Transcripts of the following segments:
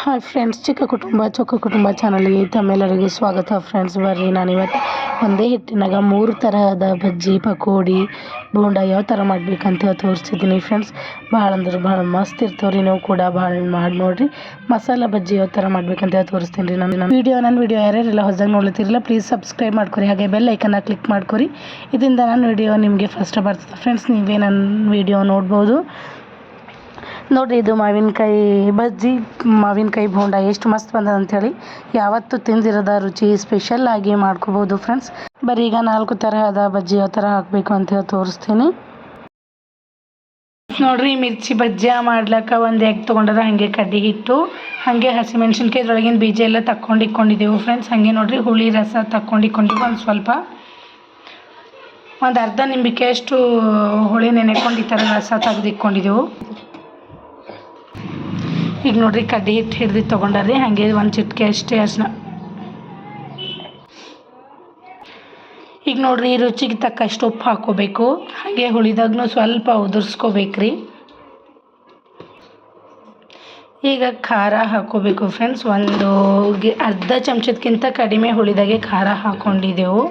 Hi friends ಚಿಕ್ಕ ಕುಟುಂಬ, ಚೊಕ್ಕ ಕುಟುಂಬ ಚಾನಲ್ಗೆ ತಮ್ಮೆಲ್ಲರಿಗೂ ಸ್ವಾಗತ ಫ್ರೆಂಡ್ಸ್ ಬರ್ರಿ, ನಾನಿವತ್ತು ಒಂದೇ ಹಿಟ್ಟಿನಾಗ ಮೂರು ತರಹದ ಬಜ್ಜಿ, ಪಕೋಡಿ, ಬೋಂಡ ಯಾವ ಥರ ಮಾಡಬೇಕಂತ ತೋರಿಸ್ತಿದ್ದೀನಿ ಫ್ರೆಂಡ್ಸ್ ಭಾಳ ಅಂದ್ರೆ ಭಾಳ ಮಸ್ತ್ ಇರ್ತಾವ್ರಿ ನೀವು ಕೂಡ ಭಾಳ ಮಾಡಿ ನೋಡಿರಿ. ಮಸಾಲ ಬಜ್ಜಿ ಯಾವ ಥರ ಮಾಡ್ಬೇಕಂತ ತೋರಿಸ್ತೀನಿ ರೀ ನಾನು. ವೀಡಿಯೋ ನನ್ನ ವೀಡಿಯೋ ಯಾರ್ಯಾರೆಲ್ಲ ಹೊಸದಾಗ ನೋಡ್ಲತ್ತಿರಲ್ಲ ಪ್ಲೀಸ್ ಸಬ್ಸ್ಕ್ರೈಬ್ ಮಾಡ್ಕೊರಿ. ಹಾಗೆ ಬೆಲ್ ಐಕನ್ನ ಕ್ಲಿಕ್ ಮಾಡ್ಕೊರಿ. ಇದರಿಂದ ನನ್ನ ವೀಡಿಯೋ ನಿಮಗೆ ಫಸ್ಟ್ ಬರ್ತದೆ. ಫ್ರೆಂಡ್ಸ್ ನೀವೇ ನನ್ನ ವೀಡಿಯೋ ನೋಡ್ಬೋದು. ನೋಡಿರಿ ಇದು ಮಾವಿನಕಾಯಿ ಬಜ್ಜಿ, ಮಾವಿನಕಾಯಿ ಬೋಂಡ ಎಷ್ಟು ಮಸ್ತ್ ಬಂದದ ಅಂಥೇಳಿ ಯಾವತ್ತು ತಿಂದಿರದ ರುಚಿ ಸ್ಪೆಷಲ್ ಆಗಿ ಮಾಡ್ಕೋಬೋದು ಫ್ರೆಂಡ್ಸ್ ಬರೀ ಈಗ ನಾಲ್ಕು ತರಹದ ಬಜ್ಜಿ ಯಾವ ಥರ ಹಾಕಬೇಕು ಅಂತೇಳಿ ತೋರಿಸ್ತೀನಿ. ನೋಡ್ರಿ, ಮಿರ್ಚಿ ಬಜ್ಜಿ ಮಾಡ್ಲಿಕ್ಕೆ ಒಂದು ಎಗ್ ತೊಗೊಂಡದ ಹಾಗೆ ಕಡ್ಡಿ ಹಿಟ್ಟು, ಹಾಗೆ ಹಸಿಮೆಣ್ಸಿನ್ಕಾಯಿ ಒಳಗಿನ ಬೀಜ ಎಲ್ಲ ತಕ್ಕೊಂಡು ಇಕ್ಕೊಂಡಿದ್ದೆವು ಫ್ರೆಂಡ್ಸ್ ಹಂಗೆ ನೋಡ್ರಿ, ಹುಳಿ, ರಸ ತಕ್ಕೊಂಡು ಇಕ್ಕೊಂಡಿದ್ದೆವು ಒಂದು ಸ್ವಲ್ಪ. ಒಂದು ಅರ್ಧ ನಿಂಬಿಕೆ ಅಷ್ಟು ಹುಳಿ ನೆನೆಕೊಂಡು ಈ ಥರ ರಸ ತೆಗ್ದು ಇಟ್ಕೊಂಡಿದ್ದೆವು ಈಗ ನೋಡ್ರಿ ಕಡ್ಡಿ ಹಿಟ್ಟು ಹಿಡ್ದು ರೀ ಹಾಗೆ ಒಂದು ಚಿಟಿಕೆ ಅಷ್ಟೇ ಅರ್ಶಿನ. ಈಗ ನೋಡ್ರಿ ರುಚಿಗೆ ತಕ್ಕಷ್ಟು ಉಪ್ಪು ಹಾಕೋಬೇಕು ಹಾಗೆ ಹುಳಿದಾಗ್ನು ಸ್ವಲ್ಪ ಉದುರ್ಸ್ಕೋಬೇಕ್ರಿ. ಈಗ ಖಾರ ಹಾಕೋಬೇಕು ಫ್ರೆಂಡ್ಸ್ ಒಂದು ಅರ್ಧ ಚಮಚದಕ್ಕಿಂತ ಕಡಿಮೆ ಹುಳಿದಾಗೆ ಖಾರ ಹಾಕ್ಕೊಂಡಿದ್ದೆವು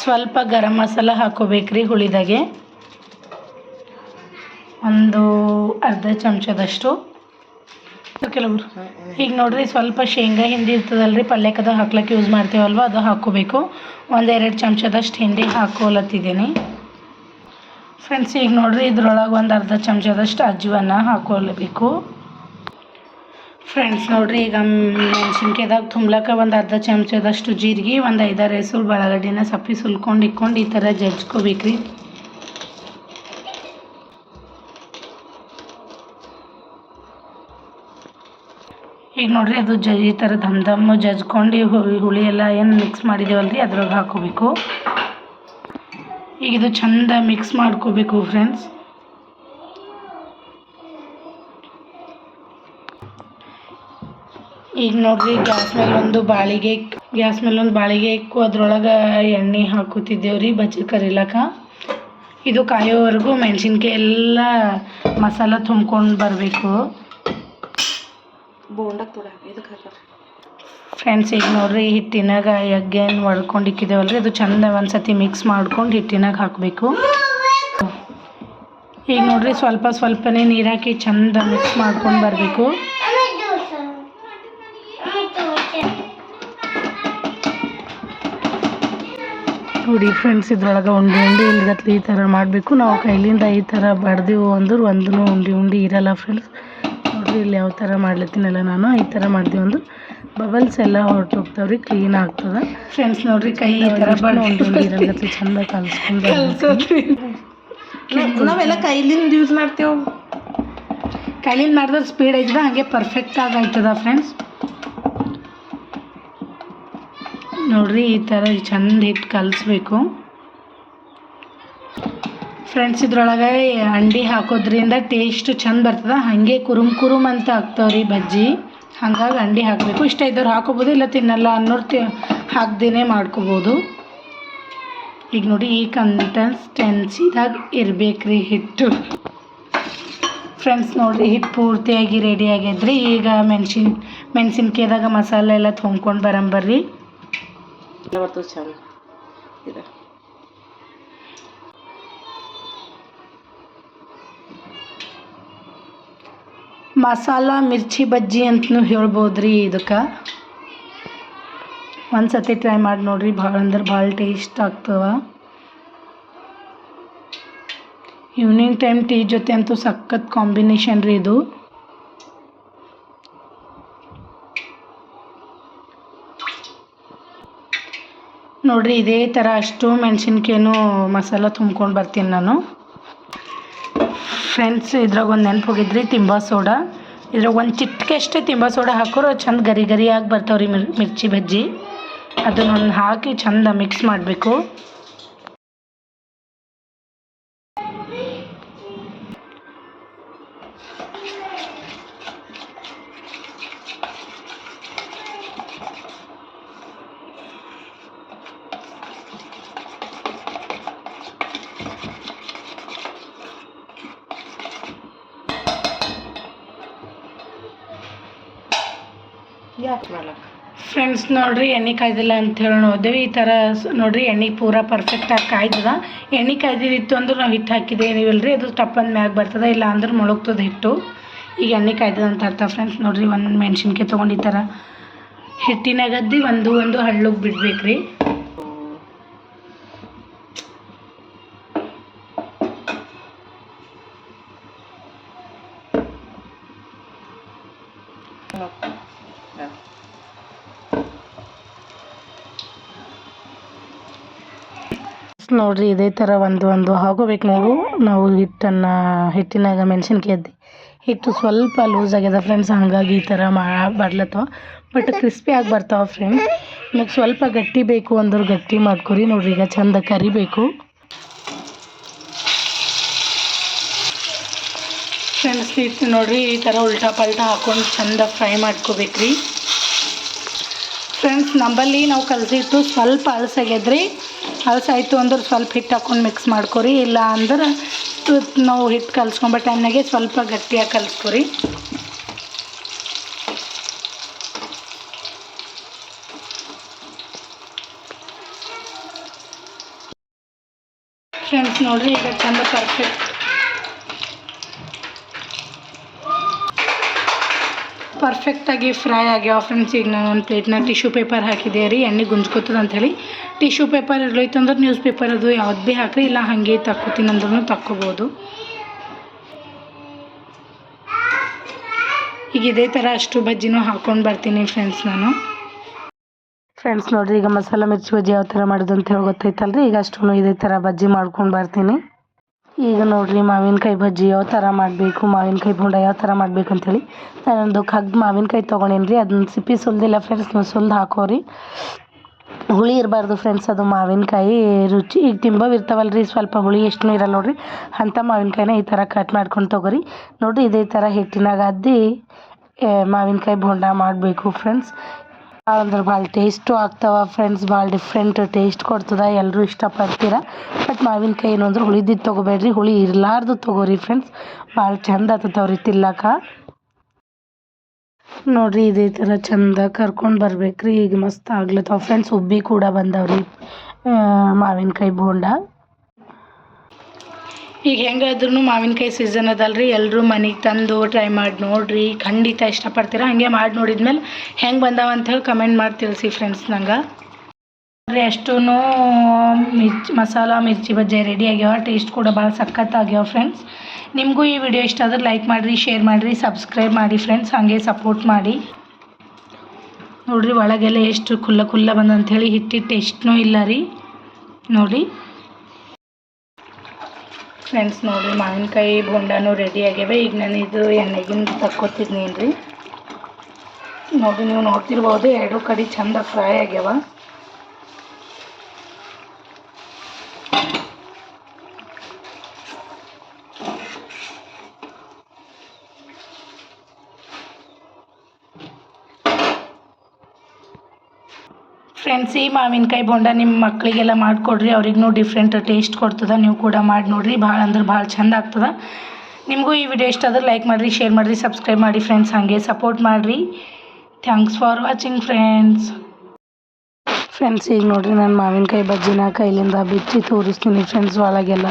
ಸ್ವಲ್ಪ ಗರಂ ಮಸಾಲ ಹಾಕೋಬೇಕ್ರಿ ಹುಳಿದಾಗೆ. ಒಂದು ಅರ್ಧ ಚಮಚದಷ್ಟು. ಕೆಲವರು, ಈಗ ನೋಡ್ರಿ ಸ್ವಲ್ಪ ಶೇಂಗಾ ಹಿಂಡಿ ರೀ ಪಲ್ಯಕ್ಕದ ಹಾಕ್ಲಿಕ್ಕೆ ಯೂಸ್ ಮಾಡ್ತೀವಲ್ವ, ಅದು ಹಾಕ್ಕೋಬೇಕು. ಒಂದೆರಡು ಚಮಚದಷ್ಟು ಹಿಂಡಿ ಹಾಕೋಲತ್ತಿದ್ದೀನಿ ಫ್ರೆಂಡ್ಸ್ ಈಗ ನೋಡ್ರಿ ಇದ್ರೊಳಗೆ ಒಂದು ಅರ್ಧ ಚಮಚದಷ್ಟು ಅಜ್ವನ್ನ ಹಾಕೋಲಬೇಕು ಫ್ರೆಂಡ್ಸ್ ನೋಡ್ರಿ ಈಗ ಮೆಣಸಿನ್ಕಾಯ್ದಾಗ ತುಂಬ್ಲಕ್ಕೆ ಒಂದು ಅರ್ಧ ಚಮಚದಷ್ಟು ಜೀರಿಗೆ, ಒಂದು ಐದಾರು ಹೆಸರು ಬೆಳಗಡ್ಡಿನ ಸಪ್ಪಿ ಸುಲ್ಕೊಂಡು ಇಕ್ಕೊಂಡು ಈ ಥರ ಜಜ್ಕೋಬೇಕ್ರಿ. ಈಗ ನೋಡ್ರಿ, ಅದು ಜ ಈ ಥರ ಧಮ್ ಧಮ್ ಜಜ್ಕೊಂಡು ಹುಳಿ ಎಲ್ಲ ಏನು ಮಿಕ್ಸ್ ಮಾಡಿದೇವಲ್ರಿ, ಅದ್ರೊಳಗೆ ಹಾಕೋಬೇಕು. ಈಗ ಇದು ಚಂದ ಮಿಕ್ಸ್ ಮಾಡ್ಕೋಬೇಕು ಫ್ರೆಂಡ್ಸ್ ಈಗ ನೋಡ್ರಿ, ಗ್ಯಾಸ್ ಮೇಲೆ ಒಂದು ಬಾಳಿಗೆ ಗ್ಯಾಸ್ ಮೇಲೆ ಒಂದು ಬಾಳಿಗೆ ಇಕ್ಕು ಅದ್ರೊಳಗೆ ಎಣ್ಣೆ ಹಾಕೋತಿದ್ದೇವ್ರಿ ಬಜ್ಜಿ ಕರಿಲಕ್ಕ ಇದು ಕಾಯೋವರೆಗೂ ಮೆಣಸಿನ್ಕಾಯಿ ಎಲ್ಲ ಮಸಾಲ ತುಂಬ್ಕೊಂಡು ಬರಬೇಕು. ಫ್ರೆಂಡ್ಸ್ ಈಗ ನೋಡ್ರಿ ಹಿಟ್ಟಿನಾಗ ಎಗ್ಗೇನು ಒಡ್ಕೊಂಡು ಇಕ್ಕಿದ್ದೇವಲ್ರಿ ಅದು ಚಂದ ಒಂದ್ಸತಿ ಮಿಕ್ಸ್ ಮಾಡ್ಕೊಂಡು ಹಿಟ್ಟಿನಾಗ ಹಾಕಬೇಕು. ಈಗ ನೋಡ್ರಿ, ಸ್ವಲ್ಪ ಸ್ವಲ್ಪನೇ ನೀರು ಹಾಕಿ ಚಂದ ಮಿಕ್ಸ್ ಮಾಡ್ಕೊಂಡು ಬರಬೇಕು. ನೋಡಿ ಫ್ರೆಂಡ್ಸ್ ಇದ್ರೊಳಗೆ ಉಂಡಿ ಉಂಡೆ ಇಲ್ಗತ್ಲಿ ಈ ಥರ ಮಾಡಬೇಕು. ನಾವು ಕೈಲಿಂದ ಈ ಥರ ಬಡ್ದೆವು ಅಂದ್ರೆ ಒಂದೂ ಉಂಡೆ ಉಂಡೆ ಇರಲ್ಲ ಫ್ರೆಂಡ್ಸ್ ನೋಡ್ರಿ ಇಲ್ಲಿ ಯಾವ ಥರ ಮಾಡ್ಲತ್ತೀನಲ್ಲ ನಾನು. ಈ ಥರ ಮಾಡ್ದೀವಿ ಒಂದು ಬಬಲ್ಸ್ ಎಲ್ಲ ಹೊರಟೋಗ್ತಾವ್ರಿ ಕ್ಲೀನ್ ಆಗ್ತದೆ. ಫ್ರೆಂಡ್ಸ್ ನೋಡ್ರಿ ಕೈ ಈ ಥರ ಚಂದ ಕಲ್ಸ್ಕೊಂಡು ನಾವೆಲ್ಲ ಕೈಲಿಂದ ಯೂಸ್ ಮಾಡ್ತೇವೆ. ಕೈಲಿಂದ ಮಾಡಿದ್ರೆ ಸ್ಪೀಡ್ ಐತದ ಹಾಗೆ ಪರ್ಫೆಕ್ಟ್ ಆಯ್ತದ ಫ್ರೆಂಡ್ಸ್ ನೋಡ್ರಿ ಈ ಥರ ಚಂದ ಹಿಟ್ಟು ಕಲಿಸ್ಬೇಕು. ಫ್ರೆಂಡ್ಸ್ ಇದ್ರೊಳಗೆ ಅಂಡಿ ಹಾಕೋದ್ರಿಂದ ಟೇಸ್ಟ್ ಚಂದ ಬರ್ತದೆ. ಹಾಗೆ ಕುರುಮ್ ಕುರುಮ್ ಅಂತ ಆಗ್ತಾವ್ರಿ ಬಜ್ಜಿ. ಹಂಗಾಗಿ ಅಂಡಿ ಹಾಕಬೇಕು. ಇಷ್ಟ ಇದ್ದವ್ರು ಹಾಕೋಬೋದು, ಇಲ್ಲ ತಿನ್ನಲ್ಲ ಅನ್ನೋರು ತಿ ಹಾಕ್ದೇ ಮಾಡ್ಕೋಬೋದು. ಈಗ ನೋಡಿ, ಈ ಕನ್ಸಿಸ್ಟೆನ್ಸಿದಾಗ ಇರ್ಬೇಕ್ರಿ ಹಿಟ್ಟು. ಫ್ರೆಂಡ್ಸ್ ನೋಡಿರಿ ಹಿಟ್ಟು ಪೂರ್ತಿಯಾಗಿ ರೆಡಿ ಆಗ್ಯದ್ರಿ ಈಗ ಮೆಣಸಿನ ಮೆಣಸಿನ್ಕಾಯ್ದಾಗ ಮಸಾಲೆ ಎಲ್ಲ ತುಂಬ್ಕೊಂಡು ಬರಂಬರ್ರಿ. ಚಂದ ಮಸಾಲ ಮಿರ್ಚಿ ಬಜ್ಜಿ ಅಂತಲೂ ಹೇಳ್ಬೋದು ರೀ ಇದಕ್ಕೆ? ಒಂದು ಸತಿ ಟ್ರೈ ಮಾಡಿ ನೋಡಿರಿ, ಭಾಳ ಅಂದ್ರೆ ಭಾಳ ಟೇಸ್ಟ್ ಆಗ್ತವ ಈವ್ನಿಂಗ್ ಟೈಮ್ ಟೀ ಜೊತೆ ಅಂತೂ ಸಖತ್ ಕಾಂಬಿನೇಷನ್ ರೀ ಇದು. ನೋಡ್ರಿ, ಇದೇ ಥರ ಅಷ್ಟು ಮೆಣಸಿನ್ಕಾಯಿನೂ ಮಸಾಲ ತುಂಬ್ಕೊಂಡು ಬರ್ತೀನಿ ನಾನು. ಫ್ರೆಂಡ್ಸ್ ಇದ್ರಾಗ ಒಂದು ನೆನಪು ಹೋಗಿದ್ರಿ ತಿಂಬಾ ಸೋಡಾ. ಇದ್ರಾಗ ಒಂದು ಚಿಟ್ಕೆ ಅಷ್ಟೇ ತಿಂಬ ಸೋಡಾ ಹಾಕೋರು, ಚಂದ ಗರಿ ಗರಿಯಾಗಿ ಬರ್ತಾವ್ರಿ ಮಿರ್, ಮಿರ್ಚಿ, ಬಜ್ಜಿ. ಅದನ್ನೊಂದು ಹಾಕಿ ಚಂದ ಮಿಕ್ಸ್ ಮಾಡಬೇಕು. ಫ್ರೆಂಡ್ಸ್ ನೋಡ್ರಿ, ಎಣ್ಣೆ ಕಾಯ್ದಿಲ್ಲ ಅಂತ ಹೇಳಿ ನೋಡಿದೆವು ಈ ಥರ ನೋಡ್ರಿ, ಎಣ್ಣೆ ಪೂರ ಪರ್ಫೆಕ್ಟಾಗಿ ಕಾಯ್ದದ. ಎಣ್ಣೆ ಕಾಯ್ದಿತ್ತು ಅಂದ್ರೆ ನಾವು ಹಿಟ್ಟು ಹಾಕಿದ್ದೇನಿವಲ್ರಿ ಅದು ಟಪ್ಪಂದ ಮ್ಯಾಗ ಬರ್ತದೆ, ಇಲ್ಲ ಅಂದ್ರೆ ಮೊಳಗ್ತದೆ ಹಿಟ್ಟು. ಈಗ ಎಣ್ಣೆ ಕಾಯ್ದದ ಅಂತ ಅರ್ಥ ಫ್ರೆಂಡ್ಸ್ ನೋಡಿರಿ, ಒಂದು ಮೆಣಸಿನ್ಕಾಯಿ ತೊಗೊಂಡು ಈ ಹಿಟ್ಟಿನಾಗದ್ದಿ ಒಂದು ಒಂದು ಹಳ್ಳಿಗೆ ಬಿಡ್ಬೇಕ್ರಿ. ನೋಡ್ರಿ, ಇದೇ ಥರ ಒಂದು ಒಂದು ಹಾಕೋಬೇಕು ನಾವು ನಾವು ಹಿಟ್ಟನ್ನು, ಹಿಟ್ಟಿನಾಗ ಮೆಣಸಿನ್ಕಾಯಿ ಅದ್ದಿ ಹಿಟ್ಟು ಸ್ವಲ್ಪ ಲೂಸ್ ಆಗ್ಯದ ಫ್ರೆಂಡ್ಸ್ ಹಾಗಾಗಿ ಈ ಥರ ಮಾ ಬರ್ಲತ್ತವ ಬಟ್ ಕ್ರಿಸ್ಪಿ ಆಗಿ ಬರ್ತಾವ ಫ್ರೆಂಡ್ಸ್ ನಿಮಗೆ ಸ್ವಲ್ಪ ಗಟ್ಟಿ ಬೇಕು ಅಂದ್ರೆ ಗಟ್ಟಿ ಮಾಡ್ಕೊರಿ ನೋಡ್ರಿ, ಈಗ ಚಂದ ಕರಿಬೇಕು. ಫ್ರೆಂಡ್ಸ್ ಹಿಟ್ಟು ನೋಡ್ರಿ, ಈ ಥರ ಉಲ್ಟಾ ಪಲ್ಟಾ ಹಾಕೊಂಡು ಚಂದ ಫ್ರೈ ಮಾಡ್ಕೋಬೇಕ್ರಿ. ಫ್ರೆಂಡ್ಸ್ ನಂಬಲ್ಲಿ ನಾವು ಕಲಸಿಟ್ಟು ಸ್ವಲ್ಪ ಅಳಸಾಗ್ಯದ್ರಿ ಅಳಸಾಯ್ತು ಅಂದ್ರೆ ಸ್ವಲ್ಪ ಹಿಟ್ಟು ಹಾಕೊಂಡು ಮಿಕ್ಸ್ ಮಾಡ್ಕೊರಿ. ಇಲ್ಲ ಅಂದ್ರೆ ನಾವು ಹಿಟ್ಟು ಕಲ್ಸ್ಕೊಂಬ ಟೈಮ್ನಾಗೆ ಸ್ವಲ್ಪ ಗಟ್ಟಿಯಾಗಿ ಕಲಿಸ್ಕೊರಿ. ಫ್ರೆಂಡ್ಸ್ ನೋಡ್ರಿ, ಈಗ ಚಂದ ಪರ್ಫೆಕ್ಟ್ ಪರ್ಫೆಕ್ಟಾಗಿ ಫ್ರೈ ಆಗ್ಯಾವ ಫ್ರೆಂಡ್ಸ್ ಈಗ ನಾನು ಒಂದು ಪ್ಲೇಟ್ನ ಟಿಶ್ಯೂ ಪೇಪರ್ ಹಾಕಿದೆ ರೀ, ಎಣ್ಣೆ ಗುಂಜ್ಕೊತದ ಅಂಥೇಳಿ ಟಿಶ್ಯೂ ಪೇಪರ್ ಇರ್ಲೈತೆ ಅಂದ್ರೆ ನ್ಯೂಸ್ ಪೇಪರ್ ಅದು ಯಾವ್ದು ಭೀ ಹಾಕ್ರಿ, ಇಲ್ಲ ಹಾಗೆ ತಕ್ಕೋತೀನಿ ಅಂದ್ರೂ ತಕ್ಕೋಬೋದು. ಈಗ ಇದೇ ಥರ ಅಷ್ಟು ಬಜ್ಜಿನೂ ಹಾಕ್ಕೊಂಡು ಬರ್ತೀನಿ ಫ್ರೆಂಡ್ಸ್ ನಾನು. ಫ್ರೆಂಡ್ಸ್ ನೋಡಿರಿ, ಈಗ ಮಸಾಲ ಮಿರ್ಚಿ ಬಜ್ಜಿ ಯಾವ ಥರ ಮಾಡೋದು ಅಂತ ಹೇಳಿ ಗೊತ್ತೈತಲ್ರಿ ಈಗ ಅಷ್ಟು ಇದೇ ಥರ ಬಜ್ಜಿ ಮಾಡ್ಕೊಂಡು ಬರ್ತೀನಿ. ಈಗ ನೋಡಿರಿ, ಮಾವಿನಕಾಯಿ ಬಜ್ಜಿ ಯಾವ ಥರ ಮಾಡಬೇಕು, ಮಾವಿನಕಾಯಿ ಬೋಂಡ ಯಾವ ಥರ ಮಾಡಬೇಕು ಅಂತೇಳಿ ನಾನೊಂದು ಕಗ್ಗು ಮಾವಿನಕಾಯಿ ತೊಗೊಂಡೇನಿ ರೀ ಅದನ್ನ ಸಿಪ್ಪಿ ಸುಲ್ದಿಲ್ಲ ಫ್ರೆಂಡ್ಸ್ ನೀವು ಸುಲ್ದು ಹಾಕೋರಿ. ಹುಳಿ ಇರಬಾರ್ದು ಫ್ರೆಂಡ್ಸ್ ಅದು ಮಾವಿನಕಾಯಿ ರುಚಿ. ಈಗ ತಿಂಬವು ಇರ್ತಾವಲ್ಲ ರೀ ಸ್ವಲ್ಪ ಹುಳಿ ಎಷ್ಟು ಇರಲ್ಲ ನೋಡಿರಿ. ಅಂಥ ಮಾವಿನಕಾಯಿನ ಈ ಥರ ಕಟ್ ಮಾಡ್ಕೊಂಡು ತೊಗೊರಿ. ನೋಡಿರಿ ಇದೇ ಥರ ಹಿಟ್ಟಿನಾಗ ಅದ್ದಿ ಮಾವಿನಕಾಯಿ ಬೋಂಡ ಮಾಡಬೇಕು ಫ್ರೆಂಡ್ಸ್ ಅಂದ್ರೆ ಭಾಳ ಟೇಸ್ಟು ಆಗ್ತಾವ ಫ್ರೆಂಡ್ಸ್ ಭಾಳ ಡಿಫ್ರೆಂಟ್ ಟೇಸ್ಟ್ ಕೊಡ್ತದೆ ಎಲ್ಲರೂ ಇಷ್ಟಪಡ್ತೀರ. ಬಟ್ ಮಾವಿನಕಾಯಿ ಏನು ಅಂದ್ರೆ ಹುಳಿದಿದ್ದು ತೊಗೋಬೇಡ್ರಿ, ಹುಳಿ ಇರಲಾರ್ದು ತೊಗೋರಿ ಫ್ರೆಂಡ್ಸ್ ಭಾಳ ಚಂದ ಆತದವ್ರಿ ತಿಲ್ಲಕ ನೋಡ್ರಿ ಇದೇ ಥರ ಚಂದ ಕರ್ಕೊಂಡು ಬರ್ಬೇಕ್ರಿ. ಈಗ ಮಸ್ತ್ ಆಗ್ಲತ್ತಾವ ಫ್ರೆಂಡ್ಸ್ ಉಬ್ಬಿ ಕೂಡ ಬಂದವ್ರಿ. ಮಾವಿನಕಾಯಿ ಬೋಂಡ. ಈಗ ಹೆಂಗಾದ್ರೂ ಮಾವಿನಕಾಯಿ ಸೀಸನ್ ಅದಲ್ರಿ. ಎಲ್ಲರೂ ಮನೆಗೆ ತಂದು ಟ್ರೈ ಮಾಡಿ ನೋಡ್ರಿ. ಖಂಡಿತ ಇಷ್ಟಪಡ್ತೀರ? ಹಾಗೆ ಮಾಡಿ ನೋಡಿದ್ಮೇಲೆ ಹೆಂಗೆ ಬಂದಾವ ಹೇಳಿ ಕಮೆಂಟ್ ಮಾಡಿ ತಿಳಿಸಿ ಫ್ರೆಂಡ್ಸ್ ನಂಗೆ. ಅಷ್ಟೂ ಮಿರ್ಚಿ, ಮಸಾಲ, ಮಿರ್ಚಿ ಬಜ್ಜಿ ರೆಡಿ ಆಗ್ಯಾವ. ಟೇಸ್ಟ್ ಕೂಡ ಭಾಳ ಸಖತ್ ಆಗ್ಯಾವ ಫ್ರೆಂಡ್ಸ್ ನಿಮಗೂ ಈ ವಿಡಿಯೋ ಇಷ್ಟ ಆದ್ರೆ ಲೈಕ್ ಮಾಡಿರಿ ಶೇರ್ ಮಾಡಿರಿ ಸಬ್ಸ್ಕ್ರೈಬ್ ಮಾಡಿ ಫ್ರೆಂಡ್ಸ್ ಹಾಗೆ ಸಪೋರ್ಟ್ ಮಾಡಿ. ನೋಡಿರಿ ಒಳಗೆಲ್ಲ ಎಷ್ಟು ಕುಲ್ಲ ಕುಲ್ಲ ಬಂದಂಥೇಳಿ ಹಿಟ್ಟಿಟ್ಟು ಟೇಸ್ಟ್ನೂ ಇಲ್ಲ ರೀ. ನೋಡಿ ಫ್ರೆಂಡ್ಸ್ ನೋಡಿರಿ ಮಾವಿನಕಾಯಿ ಬೋಂಡನೂ ರೆಡಿ ಆಗ್ಯಾವೆ. ಈಗ ನಾನು ಇದು ಎಣ್ಣೆಗಿನ ತಕ್ಕೋತಿದ್ನೇನು ರೀ ನೋಡಿ ನೀವು ನೋಡ್ತಿರ್ಬೋದು, ಎರಡೂ ಕಡೆ ಚಂದ ಫ್ರೈ ಆಗ್ಯಾವ. ಫ್ರೆಂಡ್ಸ್ ಮಾವಿನ್ಕಾಯಿ ಬೋಂಡ ನಿಮ್ಮ ಮಕ್ಕಳಿಗೆಲ್ಲ ಮಾಡಿಕೊಡ್ರಿ ಅವ್ರಿಗೂ ಡಿಫ್ರೆಂಟ್ ಟೇಸ್ಟ್ ಕೊಡ್ತದೆ, ನೀವು ಕೂಡ ಮಾಡಿ ನೋಡಿರಿ, ಭಾಳ ಅಂದ್ರೆ ಭಾಳ ಚಂದ ಆಗ್ತದ. ನಿಮಗೂ ಈ ವಿಡಿಯೋ ಇಷ್ಟ ಆದ್ರೆ ಲೈಕ್ ಮಾಡಿರಿ ಶೇರ್ ಮಾಡಿರಿ ಸಬ್ಸ್ಕ್ರೈಬ್ ಮಾಡಿ ಫ್ರೆಂಡ್ಸ್ ಹಾಗೆ ಸಪೋರ್ಟ್ ಮಾಡಿರಿ. Thanks for watching friends friends ಈಗ ನೋಡಿರಿ ನಾನು ಮಾವಿನಕಾಯಿ ಬಜ್ಜಿನ ಕೈಲಿಂದ ಬಿಚ್ಚಿ ತೋರಿಸ್ತೀನಿ ಫ್ರೆಂಡ್ಸ್ ಒಳಗೆಲ್ಲ.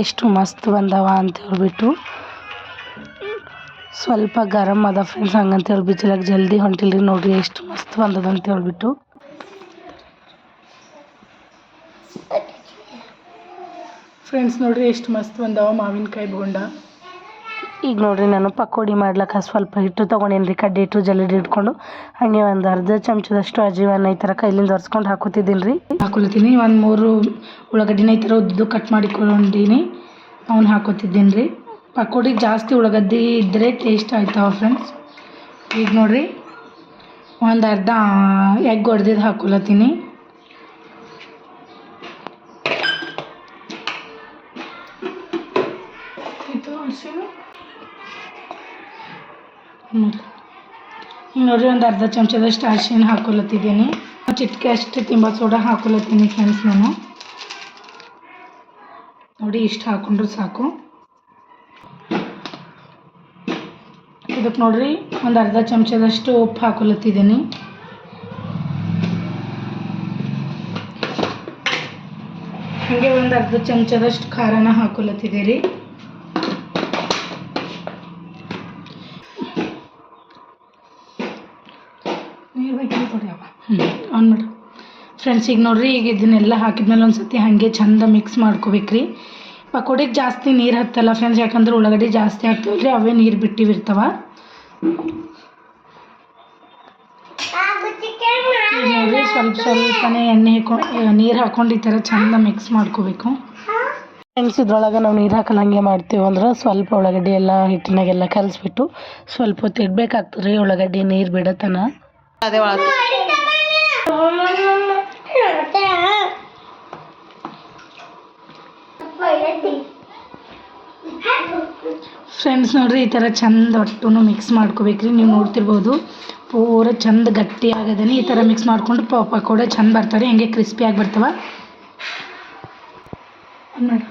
ಎಷ್ಟು ಮಸ್ತ್ ಬಂದವ ಅಂತ ಹೇಳ್ಬಿಟ್ಟು. ಸ್ವಲ್ಪ ಗರಮ್ ಅದ ಫ್ರೆಂಡ್ಸ್ ಹಂಗಂತ ಹೇಳಿ ಬಿಚ್ಚಲಕ್ಕೆ ಜಲ್ದಿ ಹೊಂಟಿಲ್ರಿ ನೋಡಿರಿ, ಎಷ್ಟು ಮಸ್ತ್ ಬಂದದ ಅಂತ ಹೇಳ್ಬಿಟ್ಟು. ಫ್ರೆಂಡ್ಸ್ ನೋಡ್ರಿ ಎಷ್ಟು ಮಸ್ತ್ ಬಂದವ ಮಾವಿನಕಾಯಿ ಬೋಂಡ. ಈಗ ನೋಡ್ರಿ ನಾನು ಪಕೋಡಿ ಮಾಡ್ಲಕ್ಕ ಸ್ವಲ್ಪ ಹಿಟ್ಟು ತೊಗೊಂಡೇನಿ ಕಡ್ಡಿ ಹಿಟ್ಟು ಜಲ್ಲಡಿ ಇಟ್ಕೊಂಡು ಹಾಗೆ ಒಂದು ಅರ್ಧ ಚಮಚದಷ್ಟು ಅಜೀವನ್ನ ಈ ಥರ ಕೈಲಿಂದ ಒರೆಸ್ಕೊಂಡು ಹಾಕೋತಿದ್ದೀನಿ ರೀ ಹಾಕೊಳ್ತೀನಿ. ಒಂದು ಮೂರು ಉಳ್ಳಾಗಡ್ಡಿನ ಈ ಥರ ಉದ್ದು ಕಟ್ ಮಾಡಿಕೊಂಡೀನಿ ಅವ್ನು ಹಾಕೋತಿದ್ದೀನಿ ರೀ ಪಕೋಡಿಗೆ ಜಾಸ್ತಿ ಉಳ್ಳಾಗಡ್ಡಿ ಇದ್ದರೆ ಟೇಸ್ಟ್ ಆಯ್ತಾವ ಫ್ರೆಂಡ್ಸ್ ಈಗ ನೋಡ್ರಿ ಒಂದು ಅರ್ಧ ಎಗ್ ಹೊಡೆದಿದ್ದು ಹಾಕೊಳತ್ತೀನಿ ನೋಡ್ರಿ, ಒಂದು ಅರ್ಧ ಚಮಚದಷ್ಟು ಅರ್ಶಿನ ಹಾಕೊಳತ್ತಿದ್ದೀನಿ ಚಿಟಿಕೆ ಅಷ್ಟು ತಿಂಬ ಸೋಡಾ ಹಾಕೊಳತ್ತೀನಿ ಫ್ರೆಂಡ್ಸ್ ನಾನು. ನೋಡಿ, ಇಷ್ಟು ಹಾಕೊಂಡ್ರೆ ಸಾಕು. ಇದಕ್ಕೆ ನೋಡ್ರಿ, ಒಂದು ಅರ್ಧ ಚಮಚದಷ್ಟು ಉಪ್ಪು ಹಾಕೊಲತ್ತಿದ್ದೀನಿ. ಹಾಗೆ ಒಂದು ಅರ್ಧ ಚಮಚದಷ್ಟು ಖಾರನ ಹಾಕೊಲತ್ತಿದ್ದೀರಿ. ಆನ್ ಮಾಡು. ಫ್ರೆಂಡ್ಸ್ ಈಗ ನೋಡ್ರಿ, ಈಗ ಇದನ್ನೆಲ್ಲ ಹಾಕಿದ್ಮೇಲೆ ಒಂದು ಸತಿ ಹಾಗೆ ಚಂದ ಮಿಕ್ಸ್ ಮಾಡ್ಕೋಬೇಕ್ರಿ. ಪಕೋಡಿಗೆ ಜಾಸ್ತಿ ನೀರು ಹತ್ತಲ್ಲ ಫ್ರೆಂಡ್ಸ್ ಯಾಕಂದ್ರೆ ಉಳ್ಳಾಗಡ್ಡಿ ಜಾಸ್ತಿ ಹಾಕ್ತೀವಲ್ರಿ, ಅವೇ ನೀರು ಬಿಟ್ಟಿವಿರ್ತಾವ. ನೋಡ್ರಿ, ಸ್ವಲ್ಪ ಸ್ವಲ್ಪನೇ ಎಣ್ಣೆ ಹಾಕೊಂಡು ನೀರು ಹಾಕೊಂಡು ಈ ಥರ ಚಂದ ಮಿಕ್ಸ್ ಮಾಡ್ಕೋಬೇಕು. ಫ್ರೆಂಡ್ಸ್ ಇದ್ರೊಳಗೆ ನಾವು ನೀರು ಹಾಕಲಂಗೆ ಮಾಡ್ತೀವಿ ಅಂದ್ರೆ ಸ್ವಲ್ಪ ಉಳ್ಳಾಗಡ್ಡಿ ಎಲ್ಲ ಹಿಟ್ಟಿನಾಗೆಲ್ಲ ಕಲಿಸ್ಬಿಟ್ಟು ಸ್ವಲ್ಪ ಹೊತ್ತು ಇಡಬೇಕಾಗ್ತದೆ ರೀ ಉಳ್ಳಾಗಡ್ಡಿ ನೀರು ಬಿಡತನ. ಅದೇ ಒಳಗೆ ಫ್ರೆಂಡ್ಸ್ ನೋಡ್ರಿ, ಈ ಥರ ಚಂದ ಒಟ್ಟು ಮಿಕ್ಸ್ ಮಾಡ್ಕೋಬೇಕ್ರಿ. ನೀವು ನೋಡ್ತಿರ್ಬೋದು, ಪೂರ ಚಂದ ಗಟ್ಟಿ ಆಗದೇನೆ ಈ ಥರ ಮಿಕ್ಸ್ ಮಾಡ್ಕೊಂಡು ಪಾಪ ಕೂಡ ಚಂದ ಬರ್ತಾರೆ ಹಂಗೆ ಕ್ರಿಸ್ಪಿಯಾಗಿ ಬರ್ತಾವ. ನೋಡಿ.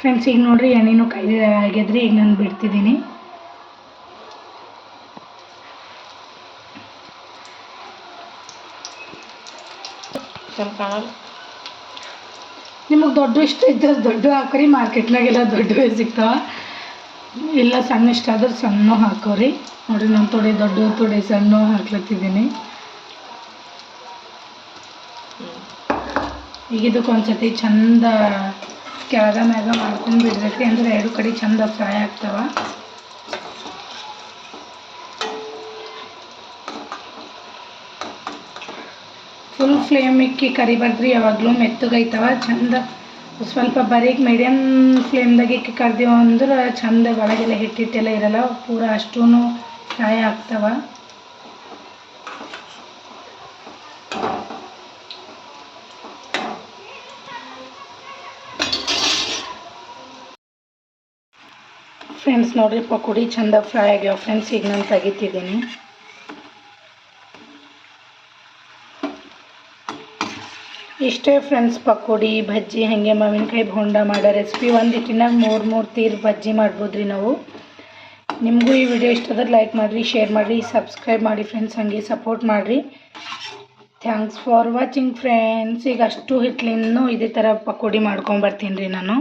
ಫ್ರೆಂಡ್ಸ್ ಈಗ ನೋಡ್ರಿ ಎಣ್ಣೆನೂ ಕೈದಿ ಆಗ್ಯದ್ರಿ, ಈಗ ನಾನು ಬಿಡ್ತಿದ್ದೀನಿ. ಕಾಣಲ್ಲ ನಿಮಗೆ ದೊಡ್ಡ ಇಷ್ಟ ಇದ್ದರೆ ದೊಡ್ಡ ಹಾಕೋರಿ, ಮಾರ್ಕೆಟ್ನಾಗೆಲ್ಲ ದೊಡ್ಡವೇ ಸಿಗ್ತಾವೆ. ಇಲ್ಲ ಸಣ್ಣ ಇಷ್ಟ ಆದ್ರೆ ಸಣ್ಣ ಹಾಕೋರಿ. ನೋಡಿರಿ ನಾನು ತೊಡೆ ದೊಡ್ಡ, ತೊಡೆ ಸಣ್ಣ ಹಾಕ್ಲತ್ತಿದ್ದೀನಿ. ಈಗ ಇದಕ್ಕೆ ಒಂದ್ಸತಿ ಚಂದ ಕೆಳಗ ಮ್ಯಾಗ ಮಾಡ್ಕೊಂಡು ಬಿಡ್ಬೇಕು ಅಂದ್ರೆ ಎರಡು ಕಡೆ ಚಂದ ಫ್ರೈ ಆಗ್ತಾವ. ಫ್ಲೇಮ್ ಇಕ್ಕಿ ಕರಿಬಾರ್ದ್ರಿ, ಯಾವಾಗಲೂ ಮೆತ್ತಗೈತವ ಚಂದ ಸ್ವಲ್ಪ ಬರೀಕ್ ಮೀಡಿಯಮ್ ಫ್ಲೇಮ್ದಾಗ ಇಕ್ಕಿ ಕರ್ದೀವಿ ಅಂದ್ರೆ ಚಂದ ಒಳಗೆಲ್ಲ ಹಿಟ್ಟಿಟ್ಟೆಲ್ಲ ಇರಲ್ಲ, ಪೂರ ಅಷ್ಟೂ ಫ್ರೈ ಆಗ್ತಾವ. ಫ್ರೆಂಡ್ಸ್ ನೋಡ್ರಿ, ಪಕೋಡಿ ಚಂದ ಫ್ರೈ ಆಗ್ಯಾವ. ಫ್ರೆಂಡ್ಸ್ ಈಗ ನಾನು ತೆಗಿತಿದ್ದೀನಿ. ಇಷ್ಟೇ ಫ್ರೆಂಡ್ಸ್ ಪಕೋಡಿ, ಬಜ್ಜಿ, ಹಾಗೆ ಮಾವಿನಕಾಯಿ ಬೋಂಡ ಮಾಡೋ ರೆಸಿಪಿ ಒಂದು ಹಿಟ್ಟಿನಾಗ ಮೂರು ಮೂರು ತೀರು ಬಜ್ಜಿ ಮಾಡ್ಬೋದು ರೀ ನಾವು. ನಿಮಗೂ ಈ ವಿಡಿಯೋ ಇಷ್ಟ ಆದ್ರೆ ಲೈಕ್ ಮಾಡಿರಿ ಶೇರ್ ಮಾಡಿರಿ ಸಬ್ಸ್ಕ್ರೈಬ್ ಮಾಡಿ ಫ್ರೆಂಡ್ಸ್ ಹಾಗೆ ಸಪೋರ್ಟ್ ಮಾಡಿರಿ. ಥ್ಯಾಂಕ್ಸ್ ಫಾರ್ ವಾಚಿಂಗ್ ಫ್ರೆಂಡ್ಸ್ ಈಗ ಅಷ್ಟು ಹಿಟ್ಲಿಂದ ಇದೇ ಥರ ಪಕೋಡಿ ಮಾಡ್ಕೊಂಬರ್ತೀನಿ ರೀ ನಾನು.